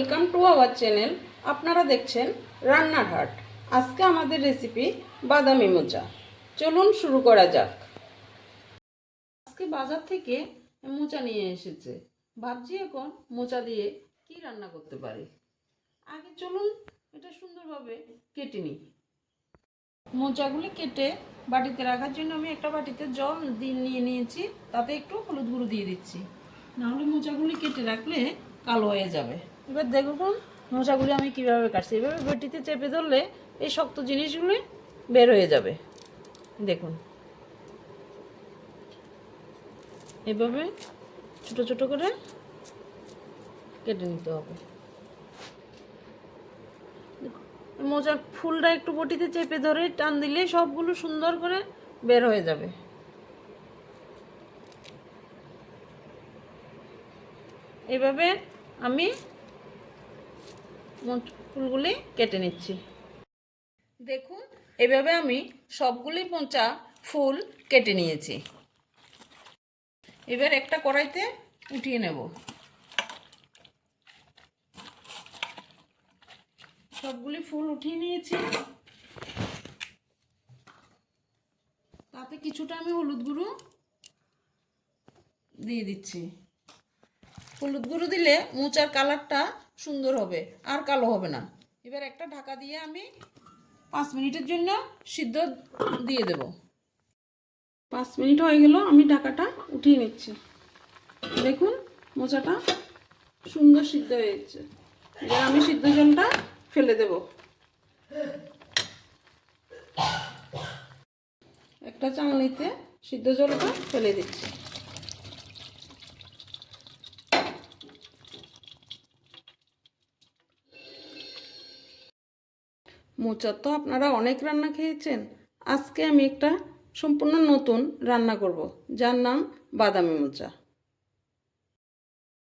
Welcome to our channel আপনারা দেখছেন রান্নার হাট আজকে আমাদের রেসিপি বাদামি মোচা চলুন শুরু করা যাক। আজকে বাজার থেকে মোচা নিয়ে এসেছে। ভাবছি এখন মোচা দিয়ে কি রান্না করতে পারি। আগে চলুন এটা সুন্দরভাবে কেটে নিই। মোচাগুলি কেটে বাটিতে রাখার জন্য আমি একটা বাটিতে জল নিয়ে নিয়েছি। তাতে একটু হলুদ গুঁড়ো দিয়ে দিচ্ছি। নাহলে মোচাগুলি কেটে রাখলে কালো হয়ে যাবে। এবার দেখুন মোচাগুলি আমি কীভাবে কাটছি। এভাবে বটিতে চেপে ধরলে এই শক্ত জিনিসগুলি বের হয়ে যাবে। দেখুন। এভাবে ছোট ছোট করে কেটে নিতে হবে। মোচার ফুলটা একটু বটিতে চেপে ধরে টান দিলে সবগুলো সুন্দর করে বের হয়ে যাবে। এভাবে আমি ফুলগুলি কেটে নিচ্ছি। দেখুন, এভাবে আমি সবগুলি মোচা ফুল কেটে নিয়েছি। এবার একটা কড়াইতে উঠিয়ে নেব। সবগুলি ফুল উঠিয়ে নিয়েছি। তাতে কিছুটা আমি হলুদ গুঁড়ো দিয়ে দিচ্ছি। হলুদ গুঁড়ো দিলে মোচার কালারটা সুন্দর হবে, আর কালো হবে না। এবার একটা ঢাকা দিয়ে আমি পাঁচ মিনিটের জন্য সিদ্ধ দিয়ে দেব। পাঁচ মিনিট হয়ে গেল, আমি ঢাকাটা উঠিয়ে নিচ্ছি। দেখুন, মোচাটা সুন্দর সিদ্ধ হয়েছে এবার আমি সিদ্ধ জলটা ফেলে দেব। একটা চাঙলিতে সিদ্ধ জলটা ফেলে দিচ্ছি। মোচার তো আপনারা অনেক রান্না খেয়েছেন। আজকে আমি একটা সম্পূর্ণ নতুন রান্না করব, যার নাম বাদামি মোচা।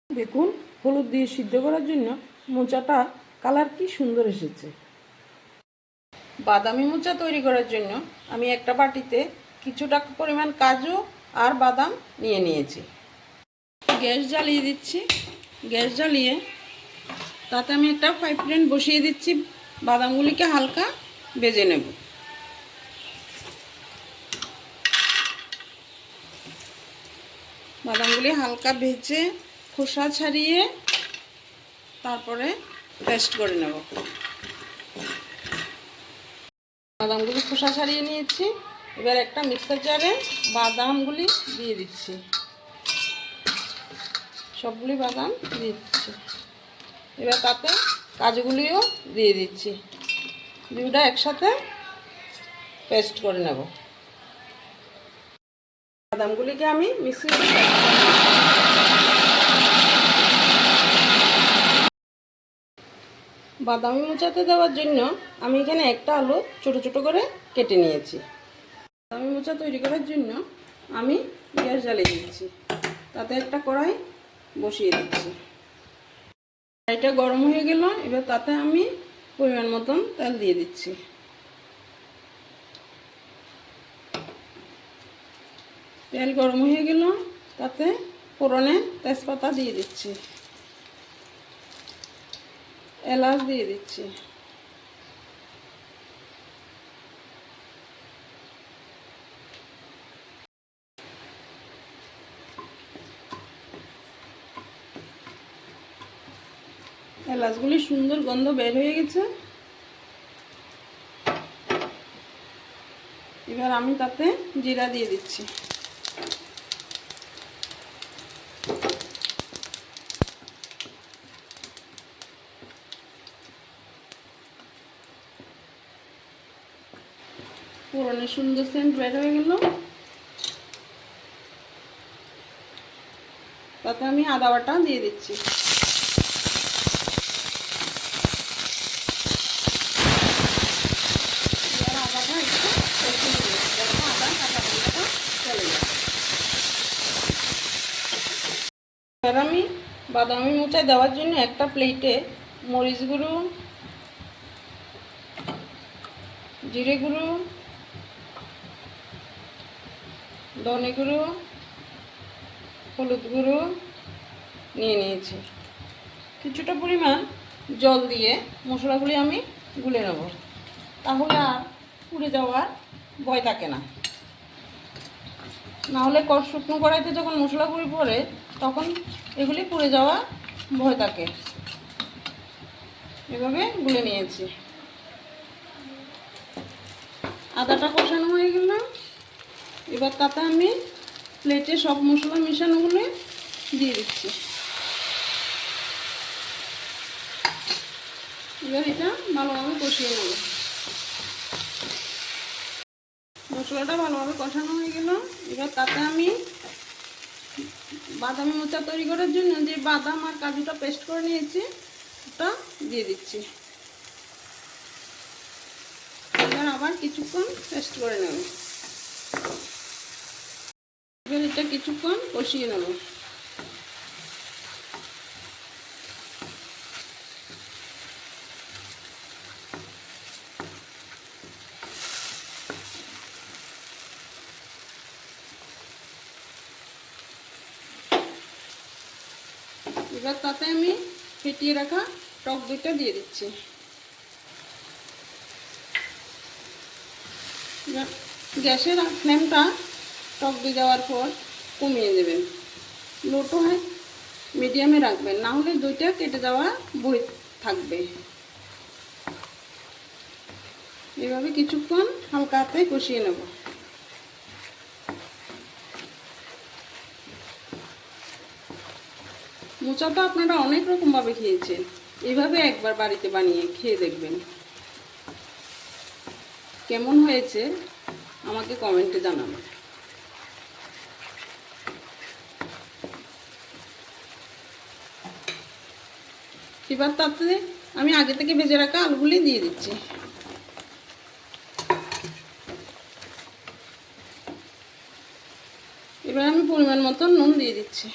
দেখুন, হলুদ দিয়ে সিদ্ধ করার জন্য মোচাটা কালার কি সুন্দর এসেছে। বাদামি মোচা তৈরি করার জন্য আমি একটা বাটিতে কিছুটা পরিমাণ কাজু আর বাদাম নিয়ে নিয়েছি। গ্যাস জ্বালিয়ে দিচ্ছি। গ্যাস জ্বালিয়ে তাতে আমি একটা ফ্রাই প্যান বসিয়ে দিচ্ছি। বাদামগুলিকে হালকা ভেজে নেব। বাদামগুলি হালকা ভেজে খোসা ছাড়িয়ে তারপরে পেস্ট করে নেব। বাদামগুলি খোসা ছাড়িয়ে নিয়েছি। এবার একটা মিক্সার জারে বাদামগুলি দিয়ে দিচ্ছি। সবগুলি বাদাম দিয়ে দিচ্ছি। এবার তাতে কাজুগুলিও দিয়ে দিচ্ছি। দুটা একসাথে পেস্ট করে নেব। বাদামগুলিকে আমি মিক্সি বাদামি মোচাতে দেওয়ার জন্য আমি এখানে একটা আলু ছোট ছোট করে কেটে নিয়েছি। বাদামি মোচা তৈরি করার জন্য আমি গ্যাস জ্বালিয়ে দিচ্ছি। তাতে একটা কড়াই বসিয়ে দিচ্ছি। কড়াইটা গরম হয়ে গেল, এবার তাতে আমি পরিমাণ মতন তেল দিয়ে দিচ্ছি। তেল গরম হয়ে গেল, তাতে ফোড়নে তেজপাতা দিয়ে দিচ্ছি। এলাচ দিয়ে দিচ্ছি। এলাচগুলি সুন্দর গন্ধ বের হয়ে গেছে। এবার আমি তাতে জিরা দিয়ে দিচ্ছি। পুরনে সুন্দর সেন্ট বের হয়ে গেল। তাতে আমি আদা বাটা দিয়ে দিচ্ছি এবার আদাটা একটু কষিয়ে নেব, যাতে আদা কাঁচা গন্ধটা চলে যায়। আমি বাদামি মোচা দেওয়ার জন্য একটা প্লেটে মরিচ গুঁড়ো, জিরে গুঁড়ো, ধনে গুঁড়ো, হলুদ গুঁড়ো নিয়ে নিয়েছি। কিছুটা পরিমাণ জল দিয়ে মশলাগুলি আমি গুলে নেব। তাহলে আর পুড়ে যাওয়ার ভয় থাকে না। নাহলে কর শুকনো কড়াইতে যখন মশলাগুলি পড়ে তখন এগুলি পুড়ে যাওয়া ভয় থাকে এভাবে গুলে নিয়েছি। আদাটা কষানো হয়ে গেল। এবার তাতে আমি প্লেটে সব মশলা মিশানোগুলো দিয়ে দিচ্ছি। এবার এটা ভালোভাবে কষিয়ে নেব। মশলাটা ভালোভাবে কষানো হয়ে গেল। এবার তাতে আমি বাদামি মোচা তৈরি করার জন্য যে বাদাম আর কাজুটা পেস্ট করে নিয়েছি, ওটা দিয়ে দিচ্ছি। এবার আবার কিছুক্ষণ পেস্ট করে নেব। এবার এটা কিছুক্ষণ কষিয়ে নেব। এবার তাতে আমি ফেটিয়ে রাখা টক দইটা দিয়ে দিচ্ছি। গ্যাসের ফ্লেমটা টক দই দেওয়ার পর কমিয়ে দেবেন। লোটো হয় মিডিয়ামে রাখবেন, না হলে দইটা কেটে যাওয়া বই থাকবে। এভাবে কিছুক্ষণ হালকা হাতে কষিয়ে নেব। মোচা তো আপনারা অনেক রকমভাবে খেয়েছেন। এভাবে একবার বাড়িতে বানিয়ে খেয়ে দেখবেন। কেমন হয়েছে আমাকে কমেন্টে জানাবেন। এবার তাতে আমি আগে থেকে ভেজে রাখা আলুগুলি দিয়ে দিচ্ছি। এবার আমি পরিমাণ মতো নুন দিয়ে দিচ্ছি।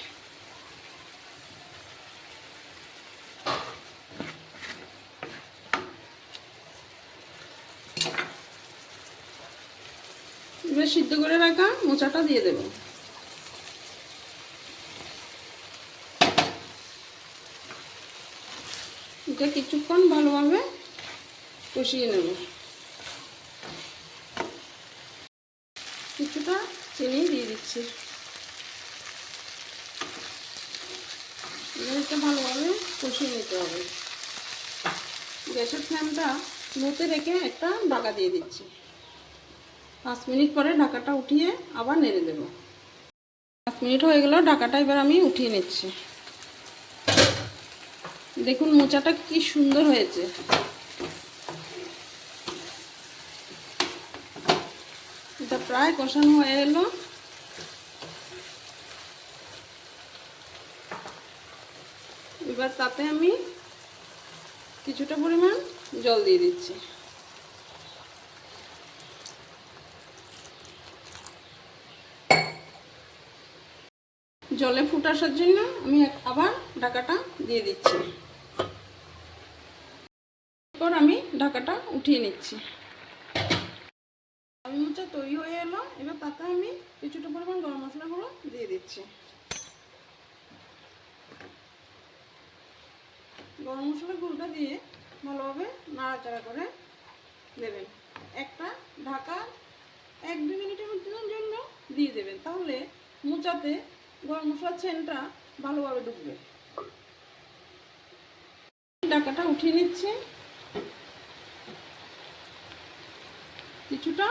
এবার সিদ্ধ করে রাখা মোচাটা দিয়ে দেব। এটা কিছুক্ষণ ভালোভাবে কষিয়ে নেব। কিছুটা চিনি দিয়ে দিচ্ছি। এটা ভালোভাবে কষিয়ে নিতে হবে। গ্যাসের ফ্লেমটা লোতে রেখে একটা ঢাকা দিয়ে দিচ্ছি। পাঁচ মিনিট পরে ঢাকাটা উঠিয়ে আবার নেড়ে দেব। পাঁচ মিনিট হয়ে গেল, ঢাকাটা এবার আমি উঠিয়ে নিচ্ছি। দেখুন মোচাটা কি সুন্দর হয়েছে। এটা প্রায় কষানো হয়ে এলো। এবার তাতে আমি কিছুটা পরিমাণ জল দিয়ে দিচ্ছি। জলে ফুট আসার জন্য আমি আবার ঢাকাটা দিয়ে দিচ্ছি। এরপর আমি ঢাকাটা উঠিয়ে নিচ্ছি। আমি মোচা তৈরি হয়ে এলো। এবার তাতে আমি কিছুটা পরিমাণ গরম মশলা মশলাগুলো দিয়ে দিচ্ছি। গরম মশলা গুঁড়োটা দিয়ে ভালোভাবে নাড়াচাড়া করে দেবেন। একটা ঢাকা এক দু মিনিটের মধ্যে জন্য দিয়ে দেবেন। তাহলে মোচাতে গরম মশলার ছেনটা ভালোভাবে ঢুকবে ঢাকাটা উঠিয়ে নিচ্ছে। কিছুটা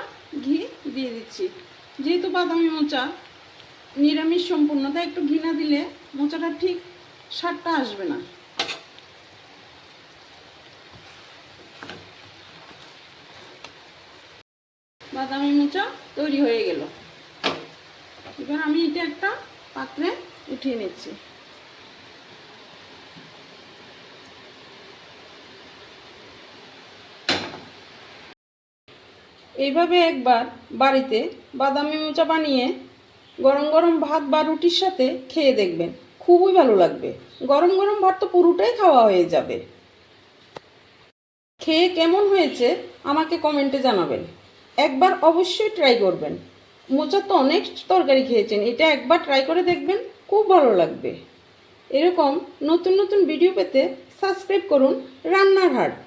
ঘি দিয়ে দিচ্ছি। যেহেতু বাদামি মোচা, নিরামিষ সম্পূর্ণ, তাই একটু ঘি না দিলে মোচাটা ঠিক স্বাদটা আসবে না। বাদামি মোচা তৈরি হয়ে গেল। এবার আমি এটা একটা পাত্রে উঠিয়ে নিচ্ছি। এইভাবে একবার বাড়িতে বাদামি মোচা বানিয়ে গরম গরম ভাত বা রুটির সাথে খেয়ে দেখবেন। খুবই ভালো লাগবে। গরম গরম ভাত তো পুরোটাই খাওয়া হয়ে যাবে। খেয়ে কেমন হয়েছে আমাকে কমেন্টে জানাবেন। একবার অবশ্যই ট্রাই করবেন। মোচা তো অনেক তরকারি খেয়েছেন, এটা একবার ট্রাই করে দেখবেন, খুব ভালো লাগবে। এরকম নতুন নতুন ভিডিও পেতে সাবস্ক্রাইব করুন রান্নার হাট।